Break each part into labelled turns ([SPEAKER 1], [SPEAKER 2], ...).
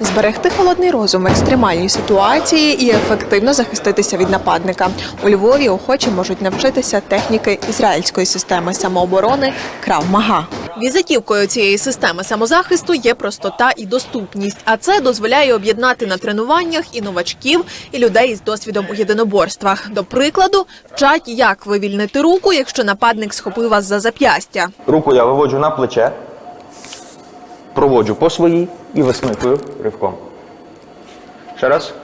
[SPEAKER 1] Зберегти холодний розум в екстремальній ситуації і ефективно захиститися від нападника. У Львові охочі можуть навчитися техніки ізраїльської системи самооборони Крав-Мага. Візитівкою цієї системи самозахисту є простота і доступність, а це дозволяє об'єднати на тренуваннях і новачків, і людей із досвідом у єдиноборствах. До прикладу, вчать, як вивільнити руку, якщо нападник схопив вас за зап'ястя.
[SPEAKER 2] Руку я виводжу на плече, проводжу по своїй і висмикую ривком. Ще раз.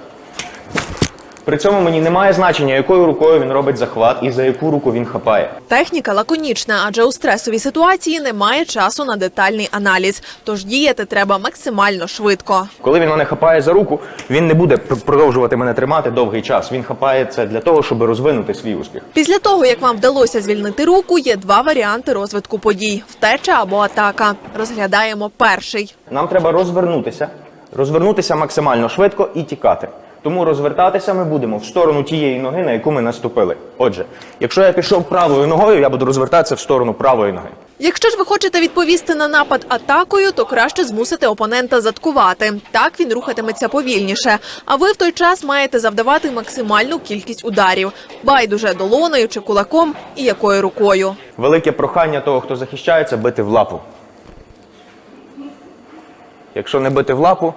[SPEAKER 2] При цьому мені немає значення, якою рукою він робить захват і за яку руку він хапає.
[SPEAKER 1] Техніка лаконічна, адже у стресовій ситуації немає часу на детальний аналіз, тож діяти треба максимально швидко.
[SPEAKER 2] Коли він мене хапає за руку, він не буде пр- продовжувати мене тримати довгий час. Він хапає це для того, щоб розвинути свій успіх.
[SPEAKER 1] Після того, як вам вдалося звільнити руку, є два варіанти розвитку подій: втеча або атака. Розглядаємо перший.
[SPEAKER 2] Нам треба розвернутися, розвернутися максимально швидко і тікати. Тому розвертатися ми будемо в сторону тієї ноги, на яку ми наступили. Отже, якщо я пішов правою ногою, я буду розвертатися в сторону правої ноги.
[SPEAKER 1] Якщо ж ви хочете відповісти на напад атакою, то краще змусити опонента заткувати. Так він рухатиметься повільніше. А ви в той час маєте завдавати максимальну кількість ударів, байдуже долоною чи кулаком і якою рукою.
[SPEAKER 2] Велике прохання того, хто захищається, бити в лапу. Якщо не бити в лапу,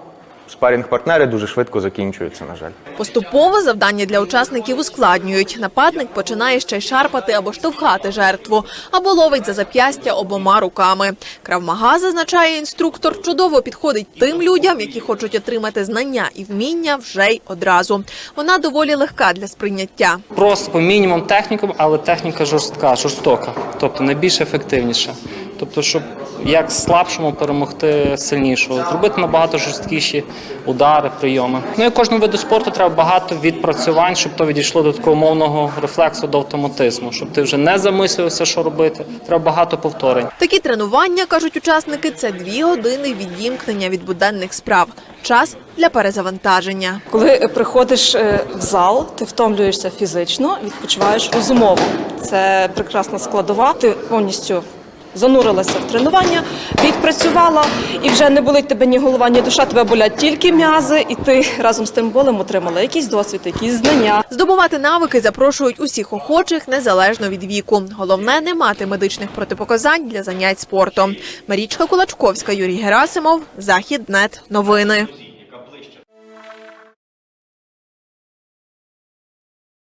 [SPEAKER 2] спарінг-партнери дуже швидко закінчуються, на жаль.
[SPEAKER 1] Поступово завдання для учасників ускладнюють. Нападник починає ще й шарпати або штовхати жертву, або ловить за зап'ястя обома руками. Кравмага, зазначає інструктор, чудово підходить тим людям, які хочуть отримати знання і вміння вже й одразу. Вона доволі легка для сприйняття.
[SPEAKER 3] Просто по мінімум технікум, але техніка жорстка, жорстока, тобто найбільш ефективніша. Тобто, щоб як слабшому перемогти сильнішого, зробити набагато жорсткіші удари, прийоми. Ну і кожному виду спорту треба багато відпрацювань, щоб то відійшло до такого мовного рефлексу, до автоматизму, щоб ти вже не замислився, що робити. Треба багато повторень.
[SPEAKER 1] Такі тренування, кажуть учасники, це дві години відімкнення від буденних справ. Час для перезавантаження.
[SPEAKER 4] Коли приходиш е, в зал, ти втомлюєшся фізично, відпочиваєш розумово. Це прекрасна складова. Ти повністю занурилася в тренування, відпрацювала, і вже не болить тебе ні голова, ні душа, тебе болять тільки м'язи, і ти разом з тим болем отримала якийсь досвід, якісь знання.
[SPEAKER 1] Здобувати навики запрошують усіх охочих незалежно від віку. Головне не мати медичних протипоказань для занять спортом. Марічка Кулачковська, Юрій Герасимов, Західнет. Новини.